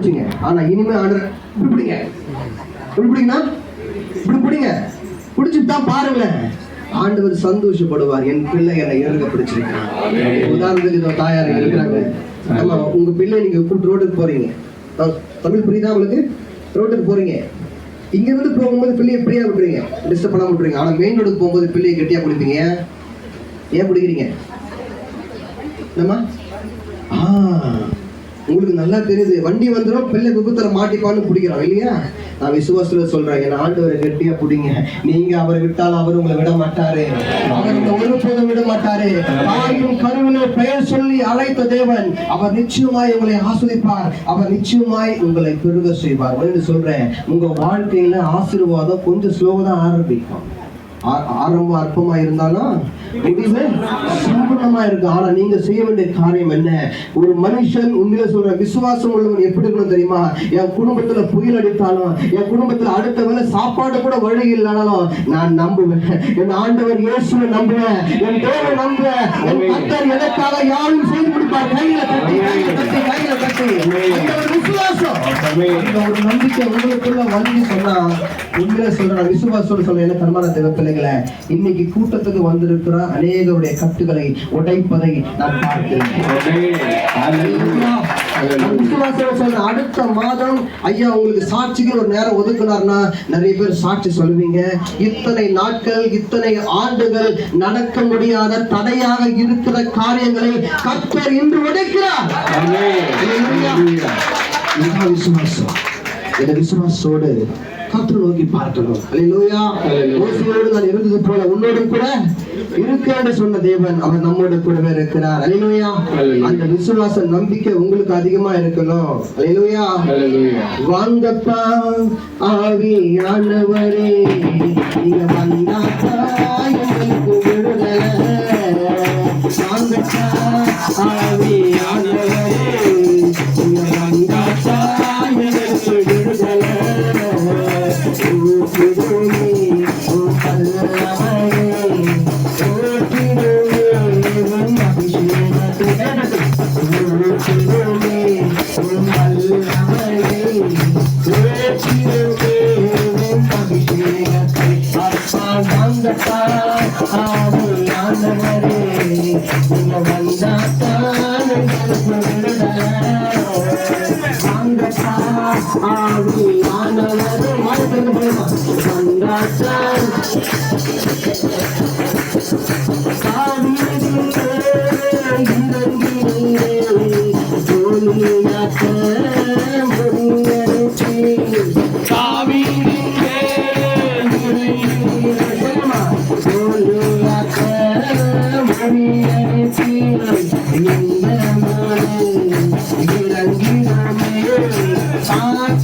பிடிச்சிங்க ஆனா இனிமே ஆர்டர் இப்படி பிடிங்க இப்படி பிடிங்கண்ணா இப்படி பிடிங்க பிடிச்சிட்டு தான் பாருங்களேன். ஆண்டவர் சந்தோஷப்படுவார். என் பிள்ளை என்னை இறங்க பிடிச்சிருக்கான் உதாரணத்துக்கு இதோ தாயார் இருக்கிறாங்க. ஆமா உங்க பிள்ளை நீங்க கூட்டு ரோட்டுக்கு போறீங்க. தமிழ் புரியுதா உங்களுக்கு? ரோட்டுக்கு போறீங்க. இங்க இருந்து போகும்போது பிள்ளையை ஃப்ரீயா விட்டுறீங்க டிஸ்டர்ப் பண்ணாம விட்டுறீங்க ஆனா மெயின் ரோடுக்கு போகும்போது பிள்ளையை கெட்டியா பிடிப்பீங்க ஏன் பிடிக்கிறீங்க என்னம்மா? ஆ. உங்களுக்கு நல்லா தெரியுது. வண்டி வந்துடும் பிள்ளை விபத்துல மாட்டிப்பான்னு பிடிக்கிறோம் இல்லையா? நான் விசுவாசத்துல சொல்றேன் என் ஆண்டவரை கெட்டியா பிடிங்க. நீங்க அவரை விட்டாலும் அவர் உங்களை விட மாட்டாரு. அவர் ஒருபோதும் விட மாட்டாரு. தாயும் கருவினை பெயர் சொல்லி அழைத்த தேவன் அவர் நிச்சயமாய் உங்களை ஆஸ்வதிப்பார். அவர் நிச்சயமாய் உங்களை பெருக செய்வார். சொல்றேன் உங்க வாழ்க்கையில ஆசீர்வாதம் கொஞ்சம் ஸ்லோவா தான் ஆரம்பிக்கும். ஆ- ஆரம்பம் அற்பமா இருந்தாலும் முடிவு சம்பூர்ணமா இருக்கு. ஆனா நீங்க செய்ய வேண்டிய காரியம் என்ன? ஒரு மனுஷன் உண்மையில சொல்ற விசுவாசம் உள்ளவன் எப்படி இருக்கணும் தெரியுமா? என் குடும்பத்துல புயல் அடித்தாலும் என் குடும்பத்துல அடுத்த வேலை சாப்பாடு கூட வழி இல்லைனாலும் நான் நம்புவேன். என் ஆண்டவர் இயேசுவை நம்புவேன். என் தேவை நம்புவேன். என் கத்தர் எனக்காக யாரும் செய்து கொடுப்பார். கையில கட்டி கட்டி அந்த ஒரு விசுவாசம். நம்பிக்கை உங்களுக்குள்ள வந்து சொன்னா உண்மையில சொல்றேன் விசுவாசத்தோட சொல்றேன் என்ன தன்மான தேவ பிள்ளைகளை இன்னைக்கு கூட்டத்துக்கு வந்திருக்கிற அநேகருடைய கட்டுகளை உடைப்பதை நான் பார்க்கிறேன். சொல்றேன் அடுத்த மாதம் ஐயா உங்களுக்கு சாட்சிகள் ஒரு நேரம் ஒதுக்குனார்னா நிறைய பேர் சாட்சி சொல்லுவீங்க. இத்தனை நாட்கள் இத்தனை ஆண்டுகள் நடக்க முடியாத தடையாக இருக்கிற காரியங்களை கர்த்தர் இன்று உடைக்கிறார். விசுவாசம். இந்த விசுவாசத்தோடு கர்த்தரை நோக்கி பார்க்கணும். நான் இருந்தது போல உன்னோடு கூட இருக்கிறேன்னு சொன்ன தேவன் அவர் நம்மோடு கூடவே இருக்கிறார். அல்லேலூயா அந்த விசுவாச நம்பிக்கை உங்களுக்கு அதிகமா இருக்கணும். அல்லேலூயா வாங்கப்பா ஆவியானவரே. நீங்க வந்தாப்பா எங்களுக்கு விடுதலை. வாங்கப்பா வந்தப்பா ஆவியானவரே நீங்க வந்தாத்தான் எங்களுக்கு விடுதலை வந்தப்பா ஆவியானவரே வாழ்க்கை போயிடலாம் வந்தாத்தான் Sana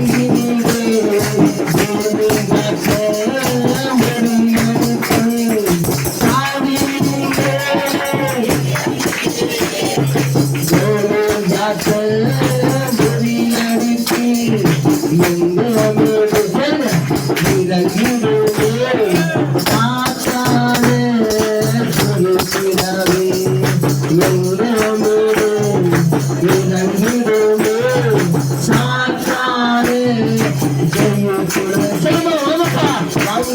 দিয়ে দিলাম